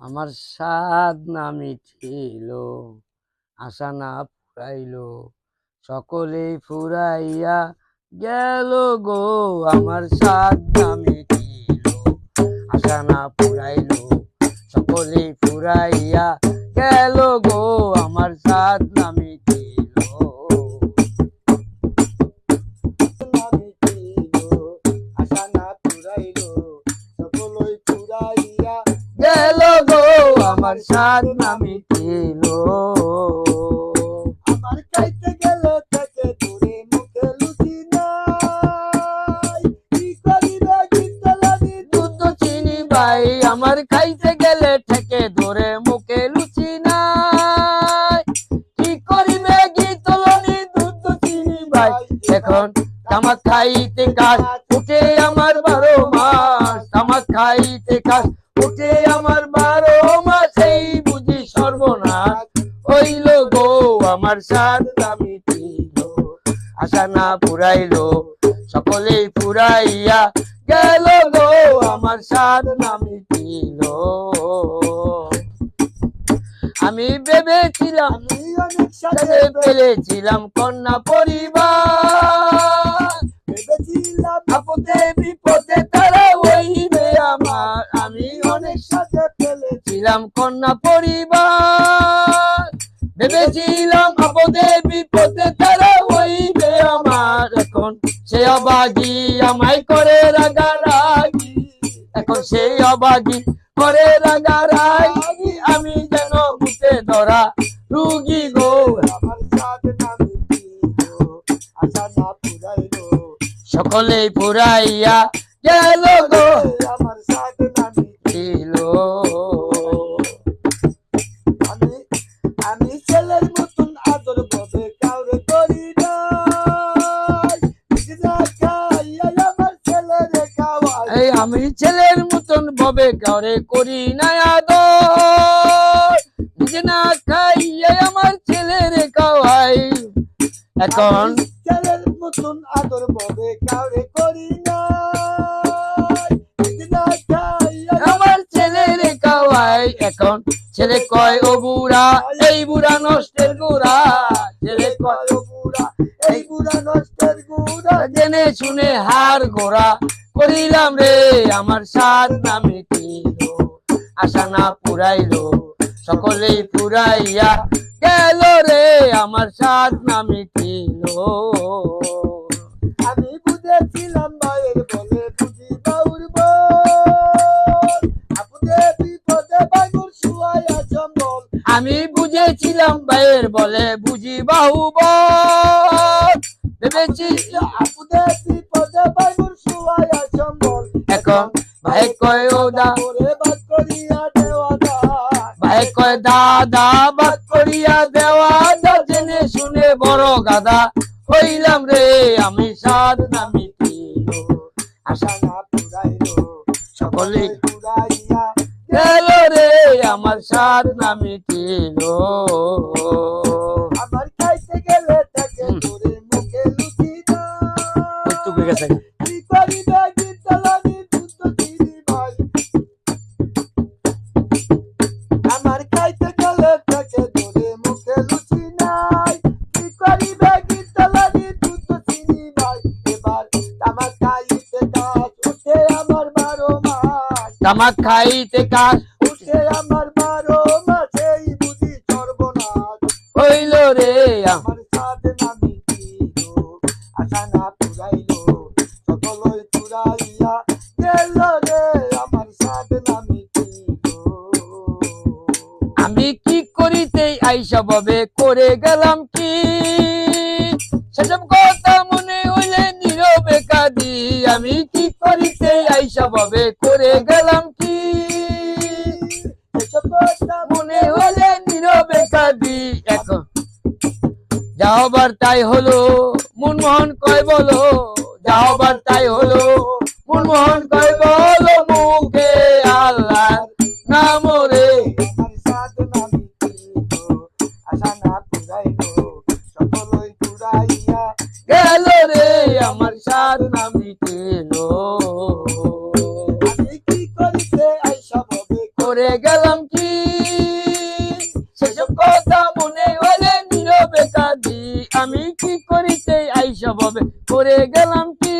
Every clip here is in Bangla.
আমার সাদ না মিঠিল আশা না ফুরাইল, সকলেই ফুরাইয়া গেল গো, আমার সাদ না মিঠিল আশা না ফুরাইল সকলে ফুরাইয়া গেল গো, আমার সাদ না মিঠিল আমার সাদ না মিঠিল আমার থেকে দূরে মুখে লুচি নাই। কি গীতলানি দুধ চিনি ভাই, আমার খাইতে গেলে ধরে মুখে লুচি নাই। কি গীতলনি দুধ চিনি ভাই, এখন তামাক খাইতে কাজ উঠে আমার বারো মাস। তামাক খাইতে কাজ উঠে আমার বারো সর্বনাশ হইল গো আমার সাত দামি আশা না পুরাইলো সকলেই পুরাইয়া গেল গো আমার সাত নামি ছিল আমি ভেবেছিলাম পেলেছিলাম কন্যা পরিবার। ভেবেছিলাম আপদে বিপদে ছিলাম কন্যা পরিবার, ভেবেছিলাম আপদে বিপদে তারা হইবে আমার। এখন সে অবাগি আমায় করে রাগারাগি, এখন সেই অবাগি করে রাগারাগি, আমি যেন বুকে ধরা রুগী গো। সকলেই পুরাইয়া গেল গো। আমি ছেলের মতন ভবে কারে করি না আদর। নিজে না খাইয়ে আমার ছেলের খাওয়াই। এখন ছেলের মতন আদর ভাবে করি নিজে খাইয়া আমার ছেলের খাওয়াই। এখন ছেলে কয় ও বুড়া এই বুড়া নষ্টের গুড়া। ছেলে কয় কয় বুড়া এই বুড়া নষ্টের গুড়া। জেনে শুনে হার গোড়া করিলাম রে আমার সাত নামে আশা না পুরাইলো সকলেই পুরাইয়া গেল রে আমার সাত নামে ছিল আমি বুঝেছিলাম মায়ের বলে বুঝি বাউর আপদে বিপদে বাগুর শুয়াইয়া জম্বল আমি বুঝেছিলাম ভাইয়ের বলে বুঝি বাহু বল। ভেবেছি আপদে বিপদে বাগুর শুয়াইয়া জম্বল এখন ভাই কয় ও দা বাদ করিয়া দেওয়া দায় ভাই কয় দাদা বাদ করিয়া দেওয়া দা জেনে শুনে বড় গাদা হইলাম রে আমি সাদ নামি আশা না পুরাইলো পুরাইয়া গেল রে আমার সাদ নামি ছিল আমার খাইতে গেলে তাকে ধরে মুখে লুচি হয়ে গেছে? তামাক খাইতে কাজ উঠে আমার বারো মাস বুঝি সর্বনাশ। হইল রে আমার সাথে নামি আশা না পুরাইলো সকলই পুরাইয়া গেল রে। আমার সাথে নামি ছিল। আমি কি করিতে আইসা ববে করে গেলাম কি? সেসব কথা মনে হইলে নীরবে কাঁদি আমি কি আইসা ভাবে করে গেলাম কি? মনে হলে নীরবে কাঁদি এখন যাওবার তাই হলো, মনমোহন কয় বলো। যাওবার তাই হলো, মনমোহন কয় করে গেলাম কি? সেসব কথা মনে হলে নীরবে কাঁদি। আমি কি করিতে আইসব হবে? করে গেলাম কি?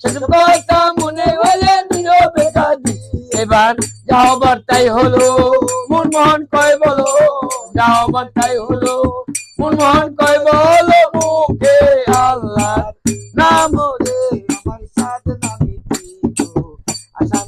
সেসব কথা মনে হলে নীরবে কাঁদি। এবার যাও বার্তাই হলো মনমোহন কয় বলো। যাও বার্তাই হলো মনমোহন কয় বলো, মুখে আল্লাহ নাম রে, আমার সাথে নামি আসাম